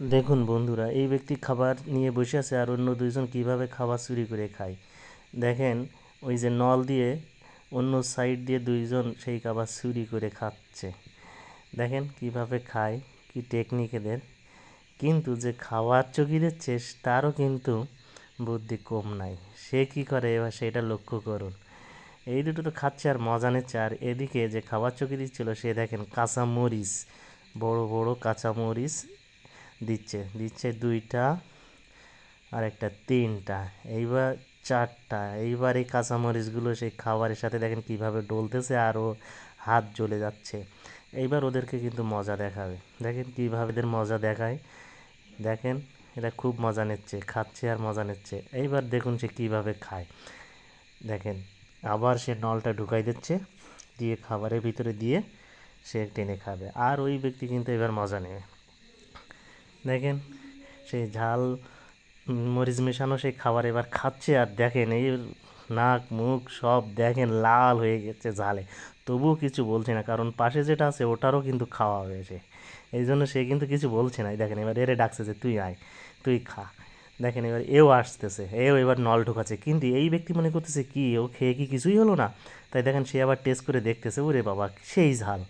দেখুন বন্ধুরা, এই ব্যক্তি খাবার নিয়ে বসে আছে আর অন্য দুইজন কীভাবে খাবার চুরি করে খায়? দেখেন, ওই যে নল দিয়ে অন্য সাইড দিয়ে দুইজন সেই খাবার চুরি করে খাচ্ছে। দেখেন কীভাবে খায়, কি টেকনিক এদের। কিন্তু যে খাওয়ার চকি দিচ্ছে তারও কিন্তু বুদ্ধি কম নাই। সে কি করে এবার সেটা লক্ষ্য করুন। এই দুটো তো খাচ্ছে আর মজা নিচ্ছে। আর এদিকে যে খাবার চকি দিচ্ছিল সে দেখেন কাঁচা মরিচ বড় বড় কাঁচা মরিচ দিচ্ছে দিচ্ছে দুইটা আর একটা তিনটা, এইবার চারটা, এইবার এই কাঁচামরিচগুলো সেই খাবারের সাথে দেখেন কীভাবে ডলতেছে আরও হাত জ্বলে যাচ্ছে। এইবার ওদেরকে কিন্তু মজা দেখাবে। দেখেন কীভাবে এদের মজা দেখায়। দেখেন এটা খুব মজা নিচ্ছে, খাচ্ছে আর মজা নিচ্ছে। এইবার দেখুন সে কীভাবে খায়। দেখেন, আবার সে নলটা ঢুকাই দিচ্ছে, দিয়ে খাবারের ভিতরে দিয়ে সে টেনে খাবে। আর ওই ব্যক্তি কিন্তু এবার মজা নেবে। দেখেন, সেই ঝাল, মরিচ মেশানো সেই খাবার এবার খাচ্ছে আর দেখেন এই নাক, মুখ সব দেখেন লাল হয়ে গেছে ঝালে। তবুও কিছু বলছে না, কারণ পাশে যেটা আছে ওটারও কিন্তু খাওয়া হয়েছে। এই জন্য সে কিন্তু কিছু বলছে না। দেখেন, এবার এরে ডাকছে যে, তুই আয়, তুই খা। দেখেন, এবার এও আসতেছে, এও এবার নল ঢোকাচ্ছে। কিন্তু এই ব্যক্তি মনে করতেছে কি, ও খেয়ে কি কিছুই হলো না? তাই দেখেন, সে আবার টেস্ট করে দেখতেছে, ওরে বাবা, সেই ঝাল।